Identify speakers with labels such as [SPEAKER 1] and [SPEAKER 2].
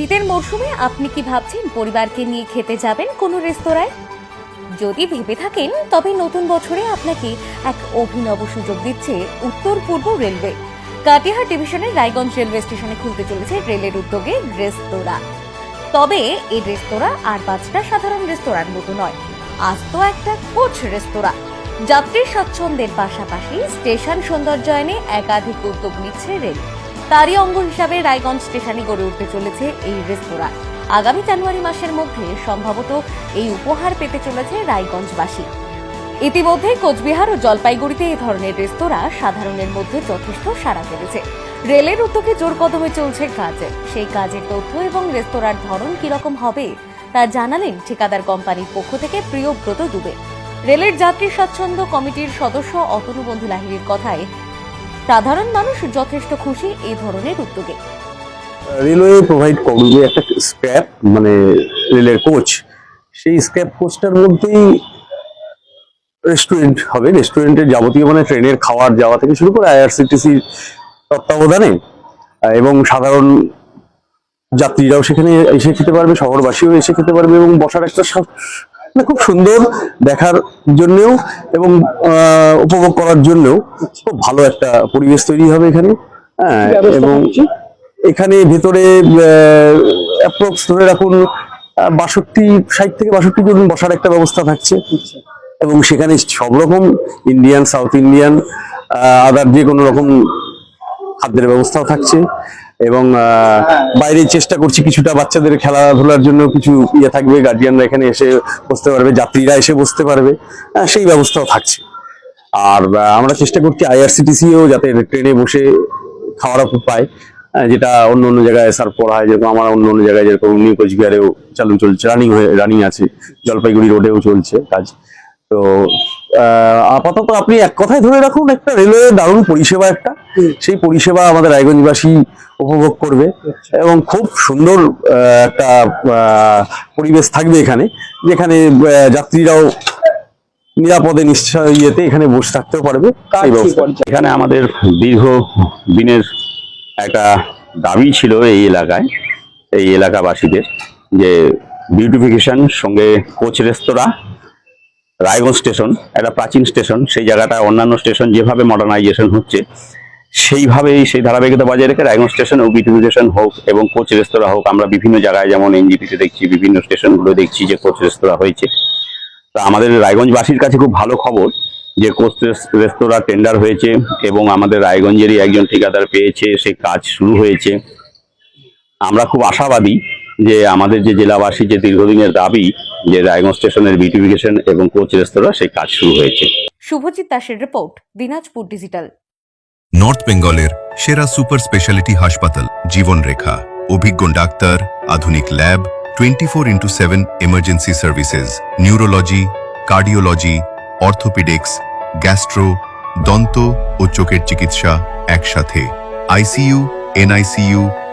[SPEAKER 1] শীতের মরশুমে আপনি কি ভাবছেন পরিবারকে নিয়ে খেতে যাবেন কোনো রেস্তোরাঁয়? যদি ভেবে থাকেন, তবে নতুন বছরে আপনাকে এক অভিনব সুযোগ দিচ্ছে উত্তর পূর্ব রেলওয়ে। কাটিহার ডিভিশনের রায়গঞ্জ রেলওয়ে স্টেশনে খুলতে চলেছে রেলের উদ্যোগে রেস্তোরাঁ। তবে এই রেস্তোরাঁ আর পাঁচটা সাধারণ রেস্তোরাঁর মতো নয় আজ তো একটা কোচ রেস্তোরাঁ। যাত্রী স্বাচ্ছন্দ্যের পাশাপাশি স্টেশন সৌন্দর্যায়নে একাধিক উদ্যোগ নিচ্ছে রেল। তারই অঙ্গ হিসাবে রায়গঞ্জ স্টেশনে গড়ে উঠতে চলেছে এই রেস্তোরাঁ। আগামী জানুয়ারি মাসের মধ্যে সম্ভবত এই উপহার পেতে চলেছে রায়গঞ্জবাসী। ইতিমধ্যে কোচবিহার ও জলপাইগুড়িতে এই ধরনের রেস্তোরাঁ সাধারণের মধ্যে যথেষ্ট সাড়া ফেলেছে। রেলের উদ্যোগে জোর কদমে চলছে কাজ। সেই কাজের তথ্য এবং রেস্তোরাঁর ধরন কীরকম হবে, তা জানালেন ঠিকাদার কোম্পানির পক্ষ থেকে প্রিয়ব্রত দুবে। রেলের যাত্রী স্বাচ্ছন্দ্য কমিটির সদস্য অতনু বন্ধু লাহিড়ির কথায় সাধারণ মানুষ যথেষ্ট খুশি এই ধরনের উদ্যোগে।
[SPEAKER 2] রেলওয়ে প্রোভাইড করবে। একটা স্ক্র্যাপ মানে রেলের কোচ সেই স্ক্র্যাপ কোচটার মধ্যেই রেস্টুরেন্ট হবে। রেস্টুরেন্টের যাবতীয় মানে ট্রেনের খাওয়ার যাওয়া থেকে শুরু করে আইআরসিটিসি তত্ত্বাবধানে এবং সাধারণ যাত্রীরাও সেখানে এসে খেতে পারবে শহরবাসীও এসে খেতে পারবে এবং বসার একটা মানে খুব সুন্দর দেখার জন্যও এবং উপভোগ করার জন্যও খুব ভালো একটা পরিবেশ তৈরি হবে এখানে। হ্যাঁ এবং এখানে ভেতরে অ্যাপ্রক্স ধরে রাখুন বাষট্টি ষাট থেকে বাষট্টি জন বসার একটা ব্যবস্থা থাকছে। এবং সেখানে সব রকম ইন্ডিয়ান সাউথ ইন্ডিয়ান আদার যে কোনো রকম খাদ্যের ব্যবস্থাও থাকছে। এবং আহ, বাইরে চেষ্টা করছি কিছুটা বাচ্চাদের খেলাধুলার জন্য কিছু ইয়ে থাকবে গার্জিয়ানরা এখানে এসে বসতে পারবে যাত্রীরা এসে বসতে পারবে সেই ব্যবস্থাও থাকছে। আর আমরা চেষ্টা করছি আইআরসিটিসিও যাতে ট্রেনে বসে খাওয়ার পায় যেটা অন্য অন্য জায়গায় সার্ভ করা হয় যেরকম আমার অন্য অন্য জায়গায় যেরকম নিউ কোচবিহারেও চালু চলছে রানিং হয়ে রানিং আছে জলপাইগুড়ি রোডেও চলছে কাজ। তো আহ, আপাতত আপনি এক কথায় ধরে রাখুন একটা রেলওয়ে দারুণ পরিষেবা একটা। সেই পরিষেবা আমাদের রায়গঞ্জবাসী উপভোগ করবে এবং খুব সুন্দর আহ, একটা আহ, পরিবেশ থাকবে এখানে যেখানে যাত্রীরাও নিরাপদে নিশ্চয় ইয়েতে এখানে বসে থাকতেও পারবে।
[SPEAKER 3] এখানে আমাদের দীর্ঘ দিনের একটা দাবি ছিল এই এলাকায় এই এলাকাবাসীদের যে বিউটিফিকেশন সঙ্গে কোচ রেস্তোরাঁ রায়গঞ্জ স্টেশন, একটা প্রাচীন স্টেশন, সেই জায়গাটা অন্যান্য স্টেশন যেভাবে মডার্নাইজেশন হচ্ছে, সেইভাবেই সেই ধারাবাহিকতা বজায় রেখে রায়গঞ্জ স্টেশন ও বিউটিফিকেশন হোক এবং কোচ রেস্তোরাঁ হোক, আমরা বিভিন্ন জায়গায় যেমন এনজিপিতে দেখছি, বিভিন্ন স্টেশনগুলো দেখছি যে কোচ রেস্তোরাঁ হয়েছে। তা আমাদের রায়গঞ্জবাসীর কাছে খুব ভালো খবর যে কোচ রেস- রেস্তোরাঁ টেন্ডার হয়েছে এবং আমাদের রায়গঞ্জেরই একজন ঠিকাদার পেয়েছে সেই কাজ শুরু হয়েছে। আমরা খুব আশাবাদী যে আমাদের যে জেলাবাসী যে দীর্ঘদিনের দাবি যে রায়গঞ্জ স্টেশনের বিউটিফিকেশন এবং কোচ রেস্তোরাঁ সেই কাজ শুরু হয়েছে।
[SPEAKER 1] শুভজিৎ দাসের রিপোর্ট দিনাজপুর ডিজিটাল।
[SPEAKER 4] নর্থ বেঙ্গলের সেরা সুপার স্পেশালিটি হাসপাতাল জীবনরেখা। অভিজ্ঞ ডাক্তার আধুনিক lab twenty four into seven emergency services neurology cardiology orthopaedics gastro দন্ত ও চোখের চিকিৎসা একসাথে। ICU NICU